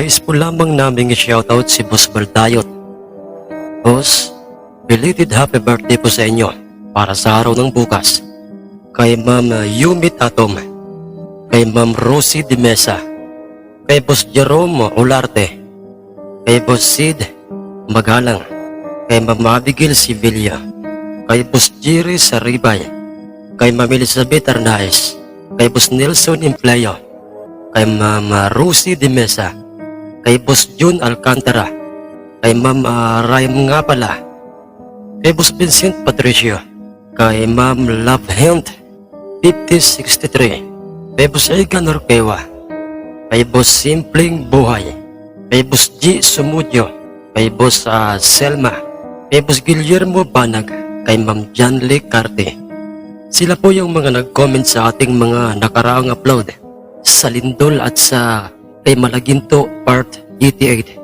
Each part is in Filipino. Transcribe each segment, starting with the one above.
Nais po lamang naming i-shoutout si Boss Baldayot. Boss, belated happy birthday po sa inyo para sa araw ng bukas. Kay Ma'am Yumi Tatom, kay Ma'am Rosie de Mesa, kay Boss Jerome Olarte, kay Boss Sid Magalang, kay Ma'am Abigail Sevilla, kay Boss Jerry Saribay, kay Ma'am Elizabeth Arnaez, kay Boss Nelson Implayo, kay Ma'am Rosie de Mesa, kay Boss June Alcantara, kay Ma'am uh, Ryan nga pala, kay Boss Vincent Patricio, kay Ma'am Love Hand 5063, kay Boss Egan Orpewa, kay Boss Simpleng Buhay, kay Boss G. Sumudyo, kay Boss ah, Selma, kay Boss Guillermo Banag, kay Ma'am John Lee Carte. Sila po yung mga nag-comment sa ating mga nakaraang upload. Sa Lindol at sa kay Malaginto Part 88.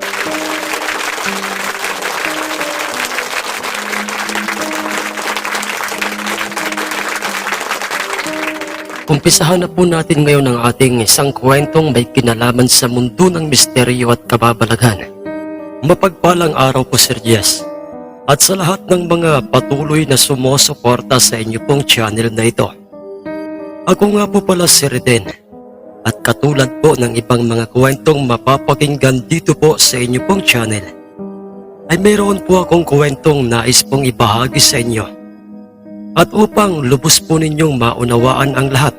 Umpisahan na po natin ngayon ang ating isang kwentong may kinalaman sa mundo ng misteryo at kababalaghan. Mapagpalang araw po Sir Jess. At sa lahat ng mga patuloy na sumusuporta sa inyo pong channel na ito. Ako nga po pala si Reden. At katulad po ng ibang mga kwentong mapapakinggan dito po sa inyo pong channel, ay mayroon po akong kwentong nais pong ibahagi sa inyo. At upang lubos po ninyong maunawaan ang lahat,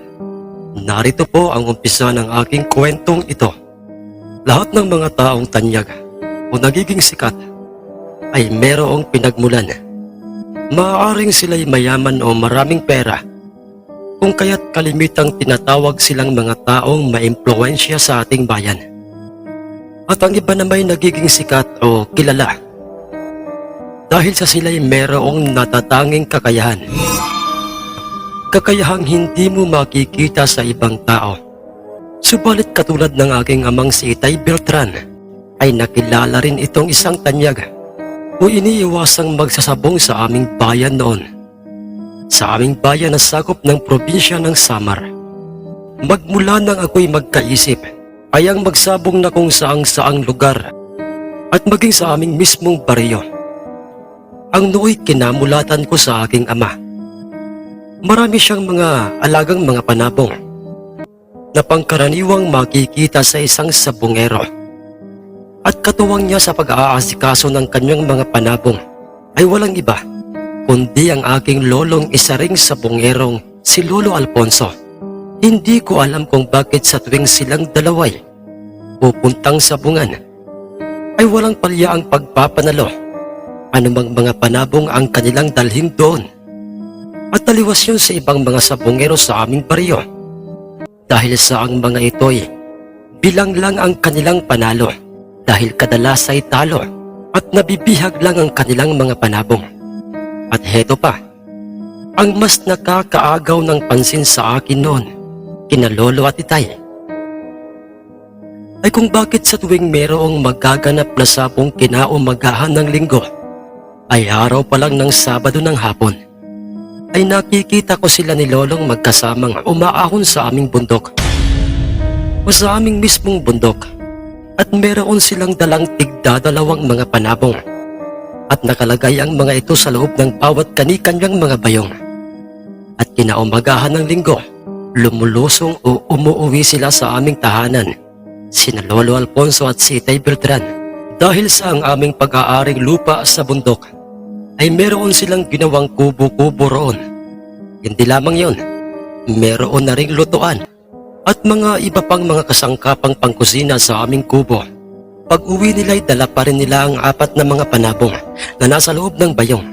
narito po ang umpisa ng aking kwentong ito. Lahat ng mga taong tanyag o nagiging sikat ay merong pinagmulan. Maaaring sila'y mayaman o maraming pera, kung kaya't kalimitang tinatawag silang mga taong maimpluwensya sa ating bayan. At ang iba na may nagiging sikat o kilala dahil sa sila'y merong natatanging kakayahan. Kakayahang hindi mo makikita sa ibang tao. Subalit katulad ng aking amang si Itay Beltran, ay nakilala rin itong isang tanyag o iniiwasang magsasabong sa aming bayan noon. Sa aming bayan na sakop ng probinsya ng Samar. Magmula nang ako'y magkaisip, ay ang magsabong na kung saang saang lugar at maging sa aming mismong baryo. Ang nooy kinamulatan ko sa aking ama. Marami siyang mga alagang mga panabong na pangkaraniwang makikita sa isang sabungero. At katuwang niya sa pag-aasikaso ng kanyang mga panabong ay walang iba kundi ang aking lolong isa ring sabungerong si Lolo Alfonso. Hindi ko alam kung bakit sa tuwing silang dalaway pupuntang sabungan ay walang palya ang pagpapanalo anumang mga panabong ang kanilang dalhin doon. At taliwas yun sa ibang mga sabongero sa aming baryo. Dahil sa ang mga ito'y bilang lang ang kanilang panalo dahil kadalas ay talo at nabibihag lang ang kanilang mga panabong. At heto pa, ang mas nakakaagaw ng pansin sa akin noon, kina Lolo at Itay, ay kung bakit sa tuwing merong magaganap na sabong kinaumagahan ng linggo, ay araw pa lang ng Sabado ng hapon, ay nakikita ko sila ni Lolong magkasamang umaahon sa aming bundok. O sa aming mismong bundok, at meron silang dalang tigdadalawang mga panabong. At nakalagay ang mga ito sa loob ng bawat kanikanyang mga bayong. At kinaumagahan ng linggo, lumulusong o umuuwi sila sa aming tahanan, sina Lolo Alfonso at si Itay Beltran. Dahil sa ang aming pag-aaring lupa sa bundok, ay meron silang ginawang kubo-kubo roon. Hindi lamang yon, meron na ring lutuan at mga iba pang mga kasangkapang pangkusina sa aming kubo. Pag uwi nila ay dala pa rin nila ang apat na mga panabong na nasa loob ng bayong.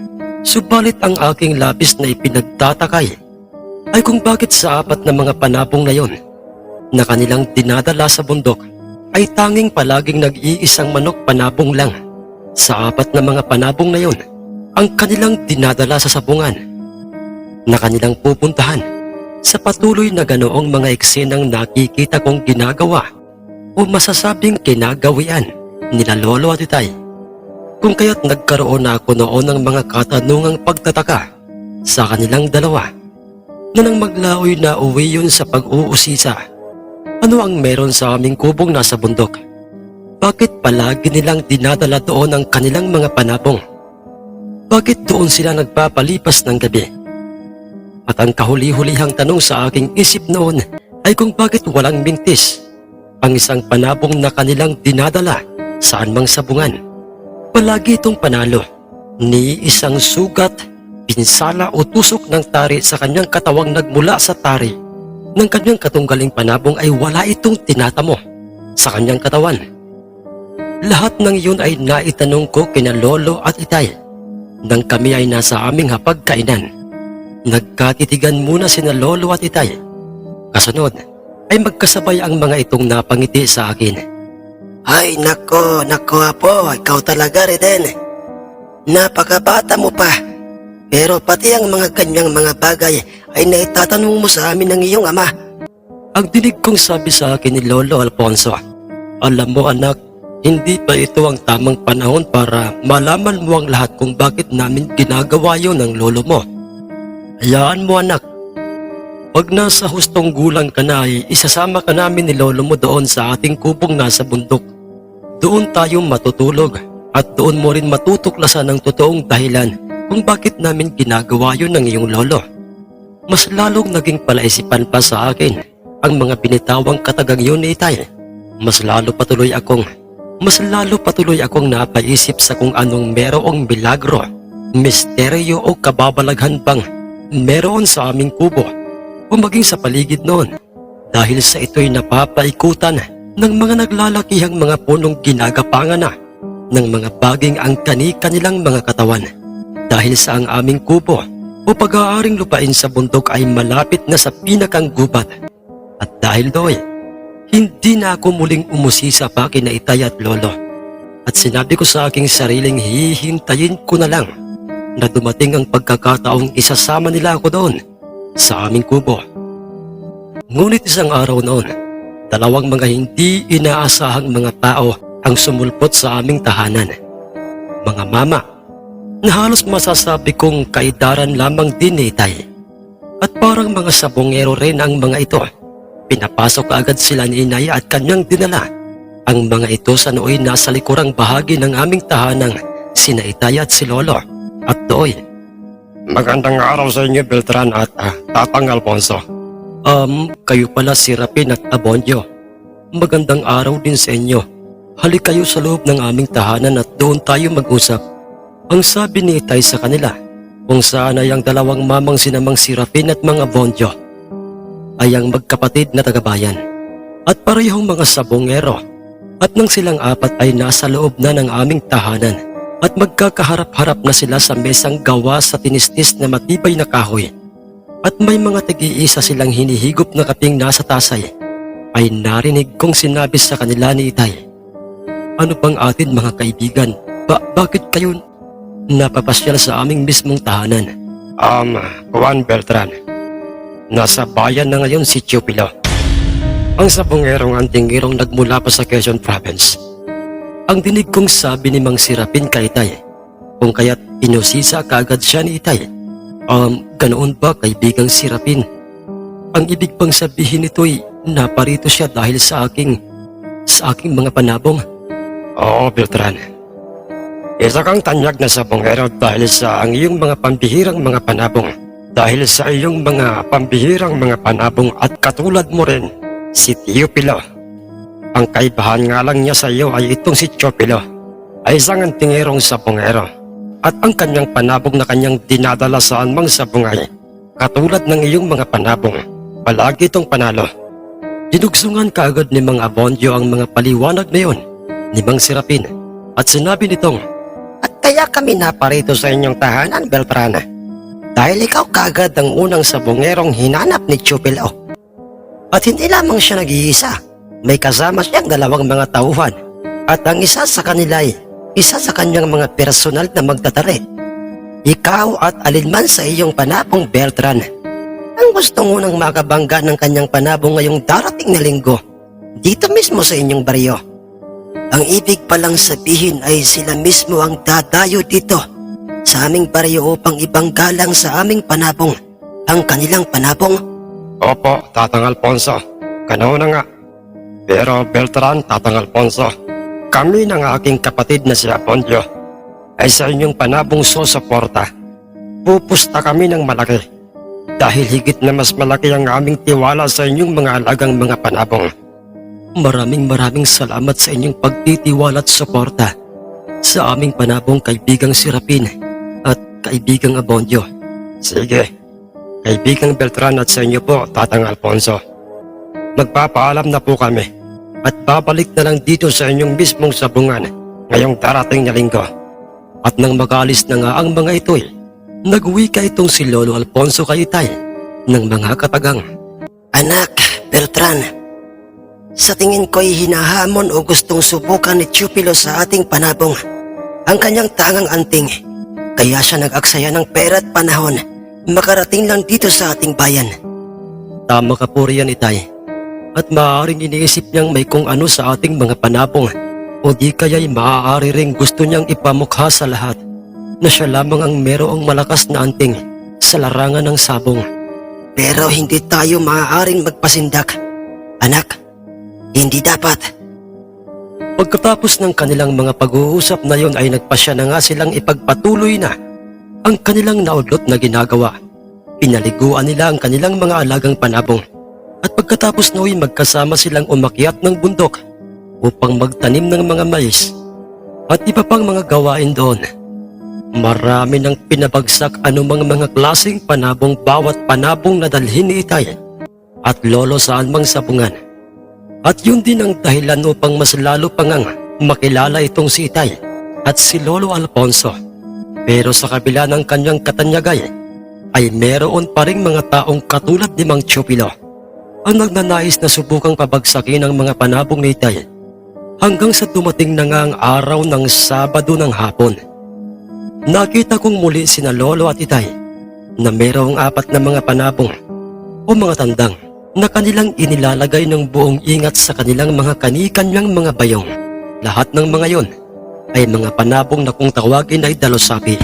Subalit ang aking labis na ipinagtatakay ay kung bakit sa apat na mga panabong na yon na kanilang dinadala sa bundok ay tanging palaging nag-iisang manok panabong lang. Sa apat na mga panabong na yon, ang kanilang dinadala sa sabungan na kanilang pupuntahan sa patuloy na ganoong mga eksenang nakikita kong ginagawa o masasabing kinagawian nila Lolo at Itay. Kung kaya't nagkaroon na ako noon ng mga katanungang pagtataka sa kanilang dalawa na nang maglaoy na uwi yun sa pag-uusisa. Ano ang meron sa aming kubong nasa bundok? bakit palagi nilang dinadala doon ang kanilang mga panabong? Bakit doon sila nagpapalipas ng gabi? At ang kahuli-hulihang tanong sa aking isip noon ay kung bakit walang mintis ang isang panabong na kanilang dinadala saan mang sabungan. Palagi itong panalo ni isang sugat, pinsala o tusok ng tari sa kanyang katawang nagmula sa tari ng kanyang katunggaling panabong ay wala itong tinatamo sa kanyang katawan. Lahat ng iyon ay naitanong ko kina Lolo at Itay nang kami ay nasa aming hapagkainan. Nagkatitigan muna sina Lolo at Itay. Kasunod ay magkasabay ang mga itong napangiti sa akin. Ay, nako, nako apo, ikaw talaga Reden. Napakabata mo pa. Pero pati ang mga kanyang mga bagay ay naitatanong mo sa amin ng iyong ama. Ang dinig kong sabi sa akin ni Lolo Alfonso, Alam mo anak, hindi pa ito ang tamang panahon para malaman mo ang lahat kung bakit namin ginagawa yon ng lolo mo. Hayaan mo anak, pag nasa hustong gulang ka na ay isasama ka namin ni lolo mo doon sa ating kubong nasa bundok. Doon tayo matutulog at doon mo rin matutuklasan ang totoong dahilan kung bakit namin ginagawa yon ng iyong lolo. Mas lalong naging palaisipan pa sa akin ang mga binitawang katagang yun ni Itay. Mas lalo patuloy akong, mas lalo patuloy akong napaisip sa kung anong merong milagro, misteryo o kababalaghan pang meron sa aming kubo o sa paligid noon dahil sa ito'y napapaikutan ng mga naglalakihang mga punong ginagapangan na ng mga baging ang kani-kanilang mga katawan dahil sa ang aming kubo o pag-aaring lupain sa bundok ay malapit na sa pinakang gubat. At dahil doon, hindi na ako muling umusisa pa kina itay at lolo. At sinabi ko sa aking sariling hihintayin ko na lang na dumating ang pagkakataong isasama nila ako doon sa aming kubo. Ngunit isang araw noon, dalawang mga hindi inaasahang mga tao ang sumulpot sa aming tahanan. Mga mama na halos masasabi kong kaidaran lamang din Itay. At parang mga sabongero rin ang mga ito. Pinapasok agad sila ni Inay at kanyang dinala. Ang mga ito sa nooy nasa likurang bahagi ng aming tahanang sina Itay at si Lolo at Doy. Magandang araw sa inyo Beltran at ah, Tatang Alfonso. Um, kayo pala si Rapin at Abonyo. Magandang araw din sa inyo. Halik kayo sa loob ng aming tahanan at doon tayo mag-usap. Ang sabi ni Itay sa kanila, kung saan ay ang dalawang mamang sinamang si Rapin at mga Bonjo ay ang magkapatid na tagabayan at parehong mga sabongero at nang silang apat ay nasa loob na ng aming tahanan at magkakaharap-harap na sila sa mesang gawa sa tinistis na matibay na kahoy at may mga tigi-isa silang hinihigop na kaping nasa tasay ay narinig kong sinabi sa kanila ni Itay Ano bang atin mga kaibigan? Ba bakit kayo napapasyal sa aming mismong tahanan. Um, Juan Beltran. Nasa bayan na ngayon si Chupilo. Ang sabongerong antingirong nagmula pa sa Quezon Province. Ang dinig kong sabi ni Mang Sirapin kay Itay, kung kaya't inusisa kaagad siya ni Itay. Um, ganoon ba kaibigang Sirapin? Ang ibig bang sabihin nito'y naparito siya dahil sa aking, sa aking mga panabong? Oo, Beltran. Isa kang tanyag na sabongero dahil sa ang iyong mga pambihirang mga panabong. Dahil sa iyong mga pambihirang mga panabong at katulad mo rin, si Tio Pilo. Ang kaibahan nga lang niya sa iyo ay itong si Tio Pilo, ay isang antingerong sabongero. At ang kanyang panabong na kanyang dinadala saan mang sabungay, katulad ng iyong mga panabong, palagi itong panalo. Dinugsungan kaagad ni Mang Abondio ang mga paliwanag na yon ni Mang Serapin at sinabi nitong, At kaya kami naparito sa inyong tahanan, Beltrana. Dahil ikaw kaagad ang unang sabongerong hinanap ni Chupilo. At hindi lamang siya nag-iisa. May kasama siyang dalawang mga tauhan. At ang isa sa kanila ay isa sa kanyang mga personal na magtatari. Ikaw at alinman sa iyong panabong Beltran. Ang gusto ngunang makabangga ng kanyang panabong ngayong darating na linggo. Dito mismo sa inyong baryo. Ang ibig palang sabihin ay sila mismo ang dadayo dito sa aming baryo upang ibanggalang sa aming panabong ang kanilang panabong. Opo, Tatang Alfonso. Ganoon na nga. Pero Beltran, Tatang Alfonso, kami ng aking kapatid na si Apondio ay sa inyong panabong susuporta. Pupusta kami ng malaki dahil higit na mas malaki ang aming tiwala sa inyong mga alagang mga panabong. Maraming maraming salamat sa inyong pagtitiwala at suporta sa aming panabong kaibigang si Rapin at kaibigang Abondio. Sige, kaibigang Beltran at sa inyo po, Tatang Alfonso. Magpapaalam na po kami at babalik na lang dito sa inyong mismong sabungan ngayong darating na linggo. At nang magalis na nga ang mga ito'y, nagwika itong si Lolo Alfonso kay Itay ng mga katagang. Anak, Beltran, sa tingin ko'y hinahamon o gustong subukan ni Chupilo sa ating panabong ang kanyang tangang anting. Kaya siya nag-aksaya ng pera at panahon makarating lang dito sa ating bayan. Tama ka po riyan Itay. At maaaring iniisip niyang may kung ano sa ating mga panabong o di kaya'y maaari ring gusto niyang ipamukha sa lahat na siya lamang ang merong malakas na anting sa larangan ng sabong. Pero hindi tayo maaaring magpasindak. Anak, hindi dapat. Pagkatapos ng kanilang mga pag-uusap na yon ay nagpasya na nga silang ipagpatuloy na ang kanilang naudlot na ginagawa. Pinaliguan nila ang kanilang mga alagang panabong at pagkatapos no'y magkasama silang umakyat ng bundok upang magtanim ng mga mais at iba pang mga gawain doon. Marami nang pinabagsak anumang mga klaseng panabong bawat panabong na dalhin ni Itay at lolo saan mang sabungan. At yun din ang dahilan upang mas lalo pang ang makilala itong si Itay at si Lolo Alfonso. Pero sa kabila ng kanyang katanyagay, ay meron pa ring mga taong katulad ni Mang Chupilo ang nagnanais na subukang pabagsakin ang mga panabong ni Itay hanggang sa dumating na nga ang araw ng Sabado ng hapon. Nakita kong muli sina Lolo at Itay na merong apat na mga panabong o mga tandang na kanilang inilalagay ng buong ingat sa kanilang mga kanikanyang mga bayong. Lahat ng mga yon ay mga panabong na kung tawagin ay dalosapi.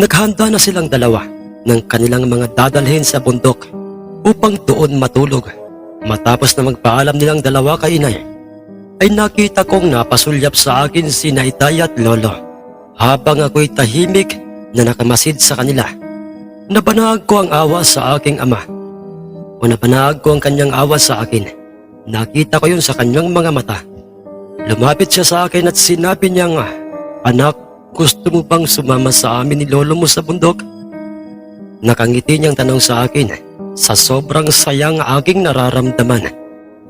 Naghanda na silang dalawa ng kanilang mga dadalhin sa bundok upang doon matulog. Matapos na magpaalam nilang dalawa kay inay, ay nakita kong napasulyap sa akin si Naitay at Lolo habang ako'y tahimik na nakamasid sa kanila. Nabanag ko ang awa sa aking ama o napanahag ko ang kanyang awa sa akin. Nakita ko yun sa kanyang mga mata. Lumapit siya sa akin at sinabi niya nga, Anak, gusto mo bang sumama sa amin ni lolo mo sa bundok? Nakangiti niyang tanong sa akin, sa sobrang sayang aking nararamdaman,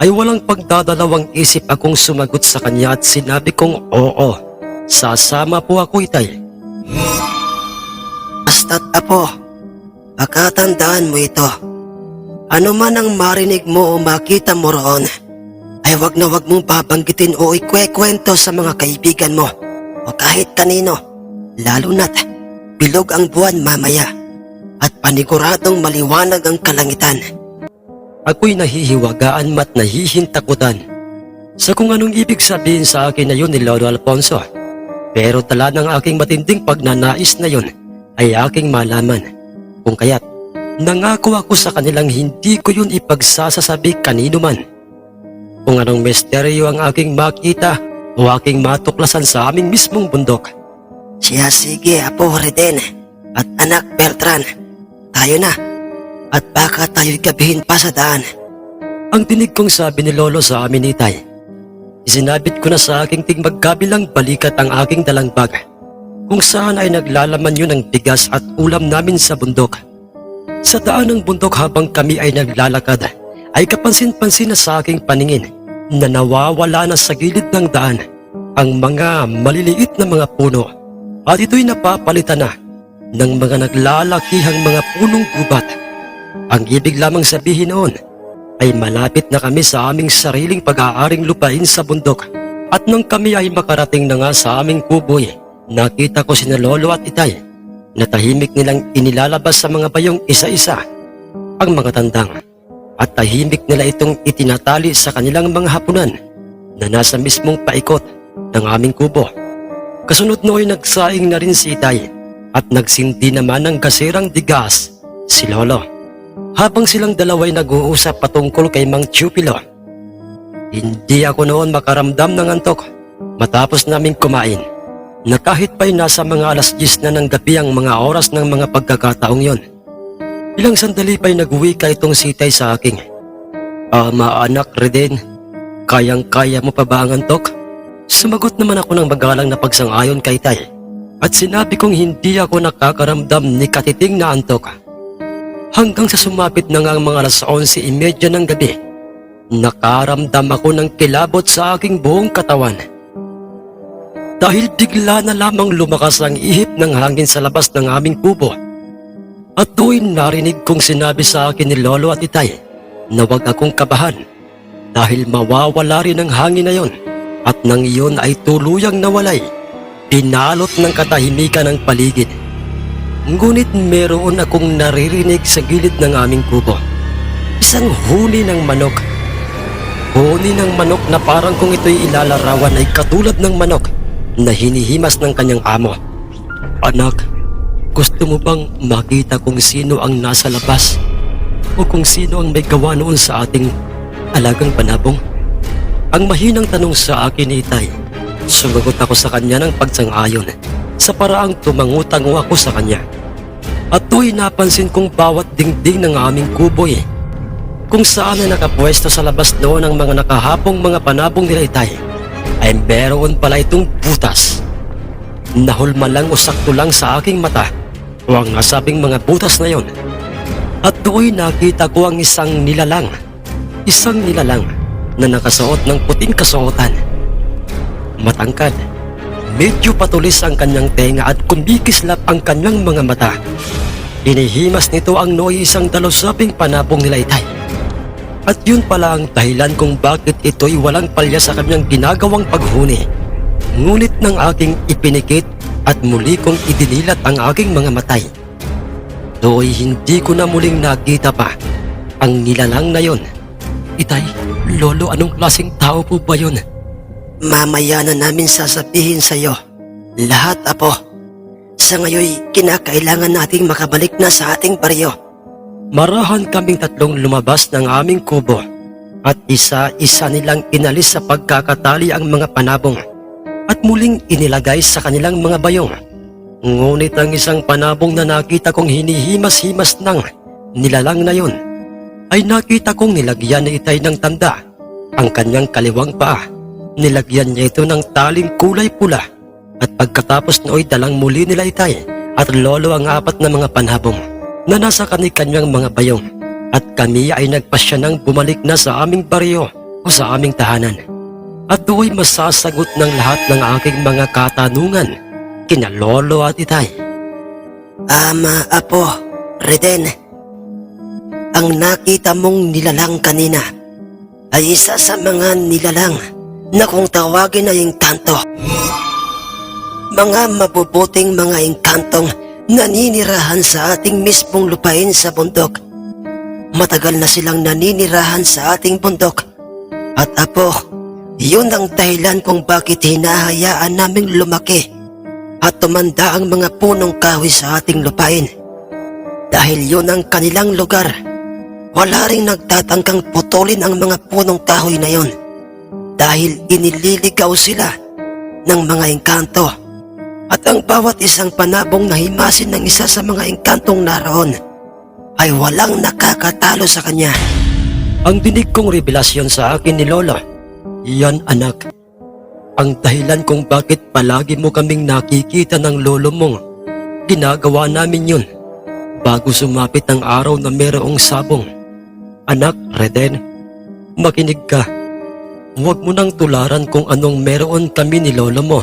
ay walang pagdadalawang isip akong sumagot sa kanya at sinabi kong oo, sasama po ako itay. Basta't apo, pagkatandaan mo ito. Ano man ang marinig mo o makita mo roon, ay wag na wag mong babanggitin o ikwekwento sa mga kaibigan mo o kahit kanino, lalo na't bilog ang buwan mamaya at paniguradong maliwanag ang kalangitan. Ako'y nahihiwagaan mat nahihintakutan sa kung anong ibig sabihin sa akin na yun ni Lolo Alfonso. Pero tala ng aking matinding pagnanais na yun ay aking malaman. Kung kaya't nangako ako sa kanilang hindi ko yun ipagsasasabi kanino man. Kung anong misteryo ang aking makita o aking matuklasan sa aming mismong bundok. Siya sige, Apo Reden at anak Beltran. Tayo na. At baka tayo'y gabihin pa sa daan. Ang dinig kong sabi ni Lolo sa amin ni Tay. Isinabit ko na sa aking tingmagkabilang balikat ang aking dalang bag kung saan ay naglalaman yun ng bigas at ulam namin sa bundok. Sa daan ng bundok habang kami ay naglalakad ay kapansin-pansin na sa aking paningin na nawawala na sa gilid ng daan ang mga maliliit na mga puno at ito'y napapalitan na ng mga naglalakihang mga punong gubat. Ang ibig lamang sabihin noon ay malapit na kami sa aming sariling pag-aaring lupain sa bundok. At nang kami ay makarating na nga sa aming kuboy, nakita ko sina Lolo at Itay na tahimik nilang inilalabas sa mga bayong isa-isa ang mga tandang at tahimik nila itong itinatali sa kanilang mga hapunan na nasa mismong paikot ng aming kubo. Kasunod no'y nagsaing na rin si Itay at nagsindi naman ng kasirang digas si Lolo habang silang dalaway nag-uusap patungkol kay Mang Chupilo. Hindi ako noon makaramdam ng antok Matapos namin kumain, na kahit pa'y nasa mga alas 10 na ng gabi ang mga oras ng mga pagkakataong yon. Ilang sandali pa'y nagwika itong sitay sa aking. Ama anak, Reden, kayang-kaya mo pa ba ang antok? Sumagot naman ako ng magalang na pagsang-ayon kay Tay. At sinabi kong hindi ako nakakaramdam ni katiting na antok. Hanggang sa sumapit na nga ang mga alas 11.30 ng gabi, nakaramdam ako ng kilabot sa aking buong katawan. Dahil bigla na lamang lumakas ang ihip ng hangin sa labas ng aming kubo. At doon narinig kong sinabi sa akin ni Lolo at Itay na huwag akong kabahan dahil mawawala rin ang hangin na yon at nang iyon ay tuluyang nawalay, pinalot ng katahimikan ang paligid. Ngunit meron akong naririnig sa gilid ng aming kubo. Isang huni ng manok. Huni ng manok na parang kung ito'y ilalarawan ay katulad ng manok na hinihimas ng kanyang amo. Anak, gusto mo bang makita kung sino ang nasa labas? O kung sino ang may gawa noon sa ating alagang panabong? Ang mahinang tanong sa akin ni Itay, sumagot ako sa kanya ng pagsang-ayon sa paraang tumangutango ako sa kanya. At do'y napansin kong bawat dingding ng aming kubo eh. Kung saan ay nakapwesto sa labas noon ang mga nakahapong mga panabong nila Itay, ay meron pala itong butas. Nahulma lang o sakto lang sa aking mata o ang nasabing mga butas na yon. At do'y nakita ko ang isang nilalang. Isang nilalang na nakasuot ng puting kasuotan. Matangkad, medyo patulis ang kanyang tenga at kumikislap ang kanyang mga mata. Inihimas nito ang noy isang dalusaping panabong nila itay. At yun pala ang dahilan kung bakit ito'y walang palya sa kanyang ginagawang paghuni. Ngunit ng aking ipinikit at muli kong idinilat ang aking mga matay. Do'y hindi ko na muling nakita pa ang nilalang na yon. Itay, lolo anong klaseng tao po ba yun? Mamaya na namin sasabihin sa iyo. Lahat, Apo. Sa ngayon, kinakailangan nating makabalik na sa ating baryo. Marahan kaming tatlong lumabas ng aming kubo at isa-isa nilang inalis sa pagkakatali ang mga panabong at muling inilagay sa kanilang mga bayong. Ngunit ang isang panabong na nakita kong hinihimas-himas ng nilalang na yun ay nakita kong nilagyan ni Itay ng tanda ang kanyang kaliwang paa. Nilagyan niya ito ng taling kulay pula at pagkatapos nooy dalang muli nila Itay at lolo ang apat na mga panabong na nasa kani-kanyang mga bayong at kami ay nagpasya ng bumalik na sa aming baryo o sa aming tahanan. At do'y masasagot ng lahat ng aking mga katanungan kina lolo at itay. Ama, Apo, Reden. Ang nakita mong nilalang kanina ay isa sa mga nilalang na kung tawagin ay engkanto. Mga mabubuting mga engkantong naninirahan sa ating mismong lupain sa bundok. Matagal na silang naninirahan sa ating bundok. At Apo, yun ang dahilan kung bakit hinahayaan naming lumaki at tumanda ang mga punong kahoy sa ating lupain. Dahil yun ang kanilang lugar, wala ring nagtatangkang putulin ang mga punong kahoy na yon. Dahil inililigaw sila ng mga engkanto. At ang bawat isang panabong na himasin ng isa sa mga engkantong naroon ay walang nakakatalo sa kanya. Ang dinig kong revelasyon sa akin ni Lola, yan anak. Ang dahilan kung bakit palagi mo kaming nakikita ng lolo mong ginagawa namin yun bago sumapit ang araw na merong sabong. Anak, Reden, makinig ka. Huwag mo nang tularan kung anong meron kami ni lolo mo.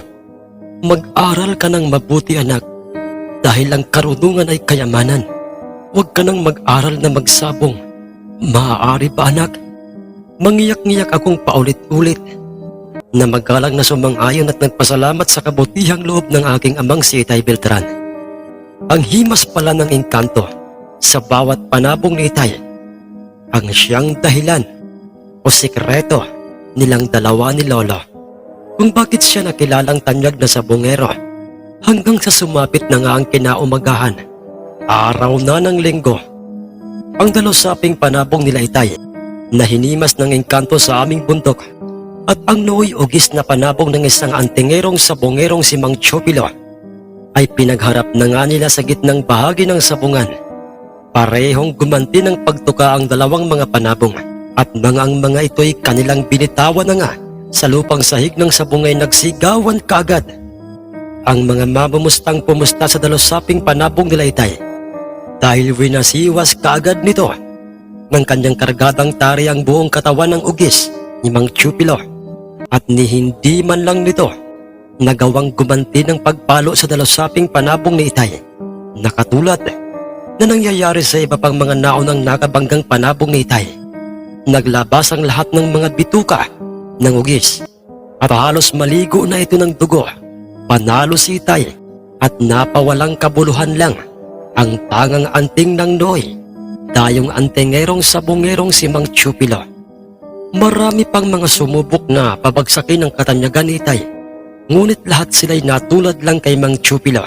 Mag-aral ka ng mabuti anak dahil ang karunungan ay kayamanan. Huwag ka nang mag-aral na magsabong. Maaari ba anak? Mangiyak-ngiyak akong paulit-ulit na magalang na sumang-ayon at nagpasalamat sa kabutihang loob ng aking amang si Itay Beltran. Ang himas pala ng engkanto sa bawat panabong ni Itay ang siyang dahilan o sikreto nilang dalawa ni Lolo kung bakit siya nakilalang tanyag na sabongero hanggang sa sumapit na nga ang kinaumagahan. Araw na ng linggo. Ang dalusaping panabong nila Itay na hinimas ng engkanto sa aming bundok At ang nooy ugis na panabong ng isang antingerong sabongerong si Mang Chopilo ay pinagharap na nga nila sa gitnang bahagi ng sabungan. Parehong gumanti ng pagtuka ang dalawang mga panabong at mga ang mga ito'y kanilang binitawan na nga sa lupang sahig ng sabungay nagsigawan kaagad. Ang mga mamamustang pumusta sa dalusaping panabong nila itay dahil winasiwas kaagad nito ng kanyang kargadang tari ang buong katawan ng ugis ni Mang Chupilo at ni hindi man lang nito nagawang gumanti ng pagpalo sa dalusaping panabong ni Itay na katulad na nangyayari sa iba pang mga naunang nakabanggang panabong ni Itay. Naglabas ang lahat ng mga bituka ng ugis at halos maligo na ito ng dugo. Panalo si Itay at napawalang kabuluhan lang ang tangang anting ng Noy. Dayong antingerong sabongerong si Mang Chupilo. Marami pang mga sumubok na pabagsakin ng katanyagan ni Itay. Ngunit lahat sila'y natulad lang kay Mang Chupilo.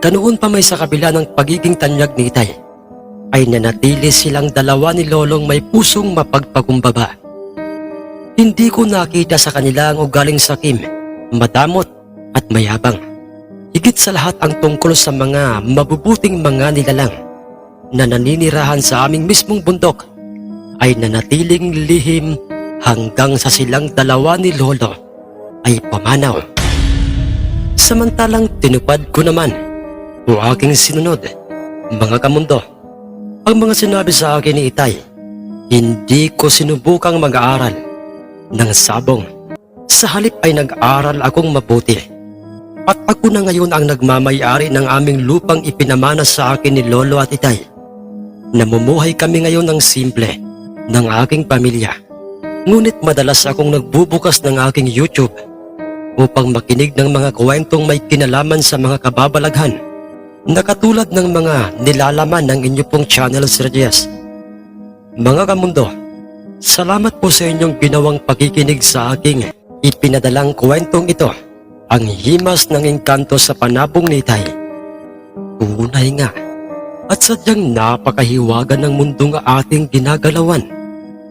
Ganoon pa may sa kabila ng pagiging tanyag ni Itay, ay nanatili silang dalawa ni Lolong may pusong mapagpakumbaba. Hindi ko nakita sa kanila ang ugaling sakim, madamot at mayabang. Higit sa lahat ang tungkol sa mga mabubuting mga nilalang na naninirahan sa aming mismong bundok ay nanatiling lihim hanggang sa silang dalawa ni Lolo ay pamanaw. Samantalang tinupad ko naman o aking sinunod, mga kamundo, ang mga sinabi sa akin ni Itay, hindi ko sinubukang mag-aaral ng sabong. Sa halip ay nag-aral akong mabuti. At ako na ngayon ang nagmamayari ng aming lupang ipinamana sa akin ni Lolo at Itay. Namumuhay kami ngayon ng simple ng aking pamilya. Ngunit madalas akong nagbubukas ng aking YouTube upang makinig ng mga kwentong may kinalaman sa mga kababalaghan na katulad ng mga nilalaman ng inyo pong channel Sir Jess. Mga kamundo, salamat po sa inyong ginawang pakikinig sa aking ipinadalang kwentong ito, ang himas ng engkanto sa panabong ni Tay. Tunay nga, at sadyang napakahiwaga ng mundo nga ating ginagalawan.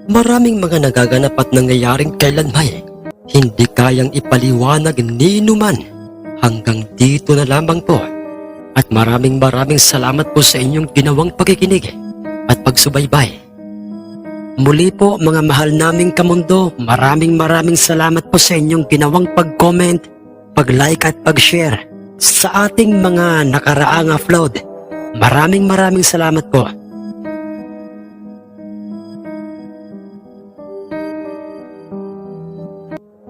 Maraming mga nagaganap at nangyayaring kailanmay. Hindi kayang ipaliwanag ni man. Hanggang dito na lamang po. At maraming maraming salamat po sa inyong ginawang pakikinig at pagsubaybay. Muli po mga mahal naming kamundo, maraming maraming salamat po sa inyong ginawang pag-comment, pag-like at pag-share sa ating mga nakaraang upload. Maraming maraming salamat po.